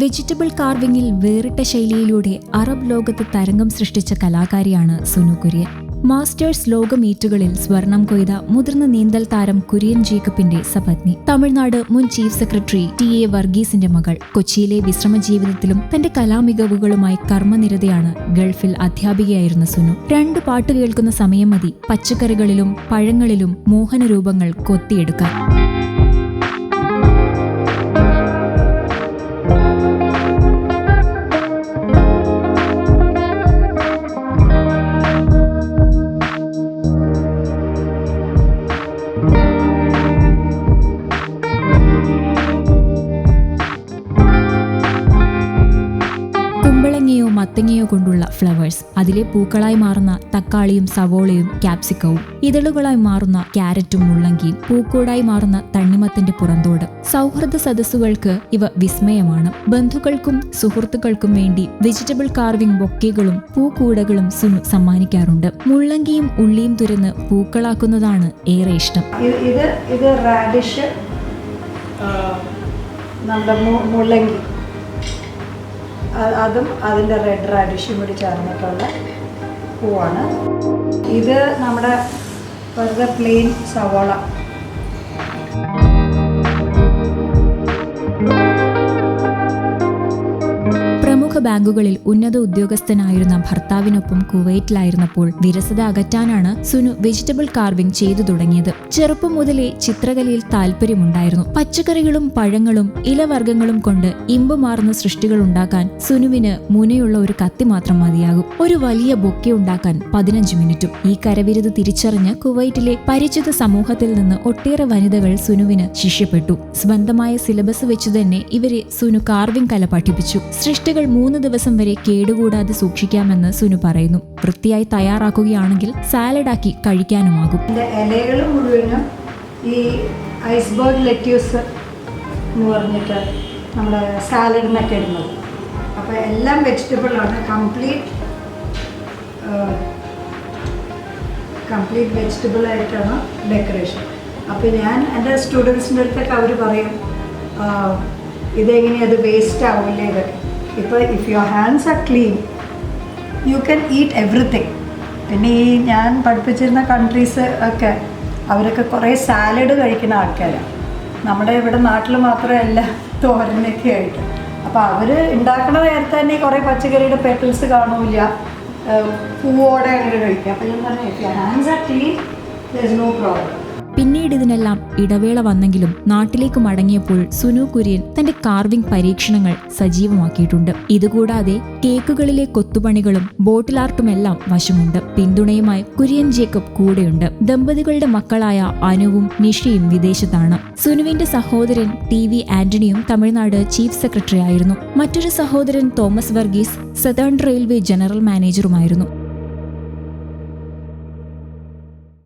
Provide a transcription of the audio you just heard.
Vegetable കാർവിംഗിൽ വേറിട്ട ശൈലിയിലൂടെ Arab ലോകത്ത് തരംഗം സൃഷ്ടിച്ച കലാകാരിയാണ് സുനു കുര്യൻ. മാസ്റ്റേഴ്സ് ലോക മീറ്റുകളിൽ സ്വർണം കൊയ്ത മുതിർന്ന നീന്തൽ താരം കുര്യൻ ജേക്കബിന്റെ സപത്നി. തമിഴ്നാട് മുൻ ചീഫ് സെക്രട്ടറി ടി എ വർഗീസിന്റെ മകൾ. കൊച്ചിയിലെ വിശ്രമ ജീവിതത്തിലും തന്റെ കലാമികവുകളുമായി കർമ്മനിരതയാണ് ഗൾഫിൽ അധ്യാപികയായിരുന്ന സുനു. രണ്ട് പാട്ട് കേൾക്കുന്ന സമയം മതി. പച്ചക്കറികളിലും പഴങ്ങളിലും മോഹനരൂപങ്ങൾ കൊത്തിയെടുക്കാൻ. മത്തങ്ങയോ കൊണ്ടുള്ള ഫ്ലവേഴ്സ്. അതിലെ പൂക്കളായി മാറുന്ന തക്കാളിയും സവോളയും ക്യാപ്സിക്കവും. ഇതളുകളായി മാറുന്ന ക്യാരറ്റും മുള്ളങ്കിയും പൂക്കോടായി മാറുന്ന തണ്ണിമത്തിന്റെ പുറന്തോട്. സൗഹൃദ സദസ്സുകൾക്ക് ഇവ വിസ്മയമാണ്. ബന്ധുക്കൾക്കും സുഹൃത്തുക്കൾക്കും വേണ്ടി വെജിറ്റബിൾ കാർവിംഗ് ബൊക്കെകളും പൂക്കൂടകളും സുനു സമ്മാനിക്കാറുണ്ട്. മുള്ളങ്കിയും ഉള്ളിയും തുരന്ന് പൂക്കളാക്കുന്നതാണ് ഏറെ ഇഷ്ടം. ഇത് ഇത് റാഡിഷ് നമ്മുടെ മുള്ളങ്കി. അതും അതിന്റെ റെഡ് റാഡിഷും കൂടി ചേർന്നിട്ടുള്ള പൂവാണ്. ഇത് നമ്മുടെ വെറുതെ പ്ലെയിൻ സവോള. ബാങ്കുകളിൽ ഉന്നത ഉദ്യോഗസ്ഥനായിരുന്ന ഭർത്താവിനൊപ്പം കുവൈറ്റിലായിരുന്നപ്പോൾ വിരസത അകറ്റാനാണ് സുനു വെജിറ്റബിൾ കാർവിംഗ് ചെയ്തു തുടങ്ങിയത്. ചെറുപ്പം മുതലേ ചിത്രകലയിൽ താല്പര്യമുണ്ടായിരുന്നു പച്ചക്കറികളും പഴങ്ങളും ഇലവർഗങ്ങളും കൊണ്ട് ഇമ്പുമാർന്ന സൃഷ്ടികൾ ഉണ്ടാക്കാൻ സുനുവിന് മുനയുള്ള ഒരു കത്തി മാത്രം മതിയാകും. ഒരു വലിയ ബൊക്കെ ഉണ്ടാക്കാൻ പതിനഞ്ച് മിനിറ്റും. ഈ കരവിരുത് തിരിച്ചറിഞ്ഞ് കുവൈറ്റിലെ പരിചിത സമൂഹത്തിൽ നിന്ന് ഒട്ടേറെ വനിതകൾ സുനുവിന് ശിഷ്യപ്പെട്ടു. സ്വന്തമായ സിലബസ് വെച്ചു തന്നെ ഇവരെ സുനു കാർവിംഗ് കല പഠിപ്പിച്ചു. സൃഷ്ടികൾ മൂന്ന് ദിവസം വരെ കേടുകൂടാതെ സൂക്ഷിക്കാമെന്ന് സുനു പറയുന്നു. വൃത്തിയായി തയ്യാറാക്കുകയാണെങ്കിൽ സാലഡാക്കി കഴിക്കാനുമാകും. ഇലകൾ മുഴുവനും ഈ ഐസ്ബർഗ് ലെറ്റ്യൂസ് എന്ന് പറഞ്ഞിട്ട് നമ്മുടെ സാലഡിനൊക്കെ ഇടുന്നത്. അപ്പോൾ എല്ലാം വെജിറ്റബിളാണ് കംപ്ലീറ്റ് കംപ്ലീറ്റ് വെജിറ്റബിൾ ആയിട്ടാണ് ഡെക്കറേഷൻ അപ്പോൾ ഞാൻ എന്റെ സ്റ്റുഡൻസിന്റെ അടുത്തൊക്കെ അവർ പറയും ഇതെങ്ങനെയത് വേസ്റ്റ് ആവില്ലേ ഇതൊക്കെ ഇപ്പോൾ if your hands are clean you can eat everything പിന്നെ ഈ ഞാൻ പഠിപ്പിച്ചിരുന്ന കൺട്രീസ് ഒക്കെ അവരൊക്കെ കുറേ സാലഡ് കഴിക്കുന്ന ആൾക്കാരാണ് നമ്മുടെ ഇവിടെ നാട്ടിൽ മാത്രമല്ല തോരനൊക്കെ ആയിട്ട്. അപ്പോൾ അവർ ഉണ്ടാക്കണ നേരത്തെ തന്നെ കുറേ പച്ചക്കറിയുടെ പെറ്റൽസ് കാണൂല പൂവോടെ അങ്ങനെ കഴിക്കാം അപ്പോൾ ഞാൻ പറഞ്ഞു hands are clean there no problem പിന്നീട് ഇതിനെല്ലാം ഇടവേള വന്നെങ്കിലും നാട്ടിലേക്ക് മടങ്ങിയപ്പോൾ സുനു കുര്യൻ തന്റെ കാർവിംഗ് പരീക്ഷണങ്ങൾ സജീവമാക്കിയിട്ടുണ്ട്. ഇതുകൂടാതെ കേക്കുകളിലെ കൊത്തുപണികളും ബോട്ടിൽ ആർട്ടുമെല്ലാം വശമുണ്ട്. പിന്തുണയുമായി കുര്യൻ ജേക്കബ് കൂടെയുണ്ട്. ദമ്പതികളുടെ മക്കളായ അനുവും നിഷയും വിദേശത്താണ്. സുനുവിന്റെ സഹോദരൻ ടി വി ആന്റണിയും തമിഴ്നാട് ചീഫ് സെക്രട്ടറി ആയിരുന്നു. മറ്റൊരു സഹോദരൻ Thomas Varghese southern railway general മാനേജറുമായിരുന്നു.